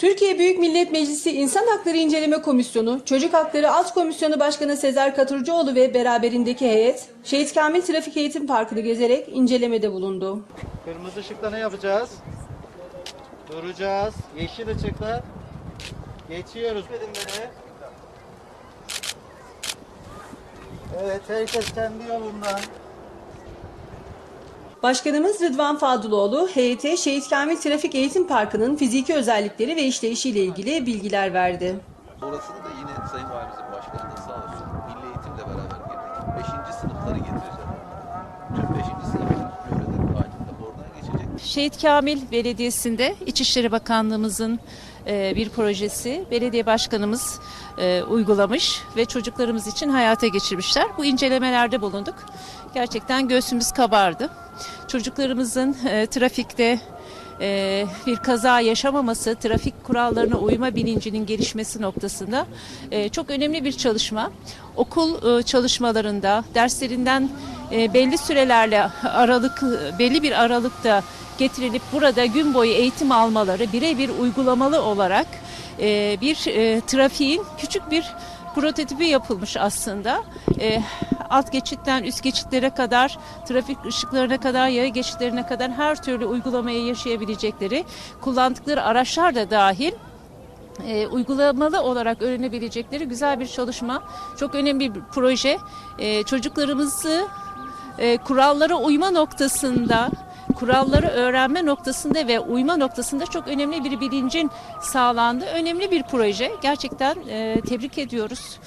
Türkiye Büyük Millet Meclisi İnsan Hakları İnceleme Komisyonu, Çocuk Hakları Alt Komisyonu Başkanı Sezer Katurcuoğlu ve beraberindeki heyet, Şehit Kamil Trafik Eğitim Parkı'nı gezerek incelemede bulundu. Kırmızı ışıkta ne yapacağız? Duracağız. Yeşil ışıkta geçiyoruz. Evet, herkes kendi yolundan. Başkanımız Rıdvan Fadıloğlu, heyete Şehit Kamil Trafik Eğitim Parkı'nın fiziki özellikleri ve işleyişiyle ilgili bilgiler verdi. Orasını da yine Sayın Valimizin Başkanı da sağ olsun Milli Eğitimle beraber girdik. Beşinci sınıfları getireceğim. Tüm beşinci sınıflar yöreler halinde oradan geçecek. Şehit Kamil Belediyesi'nde İçişleri Bakanlığımızın e, bir projesi belediye başkanımız e, uygulamış ve çocuklarımız için hayata geçirmişler. Bu incelemelerde bulunduk. Gerçekten göğsümüz kabardı. Çocuklarımızın e, trafikte e, bir kaza yaşamaması, trafik kurallarına uyma bilincinin gelişmesi noktasında e, çok önemli bir çalışma. Okul e, çalışmalarında, derslerinden e, belli sürelerle aralık, belli bir aralıkta getirilip burada gün boyu eğitim almaları birebir uygulamalı olarak e, bir e, trafiğin küçük bir prototipi yapılmış aslında. E, alt geçitten üst geçitlere kadar, trafik ışıklarına kadar, yaya geçitlerine kadar her türlü uygulamayı yaşayabilecekleri, kullandıkları araçlar da dahil e, uygulamalı olarak öğrenebilecekleri güzel bir çalışma. Çok önemli bir proje. E, çocuklarımızı e, kurallara uyma noktasında, kuralları öğrenme noktasında ve uyma noktasında çok önemli bir bilincin sağlandığı önemli bir proje. Gerçekten e, tebrik ediyoruz.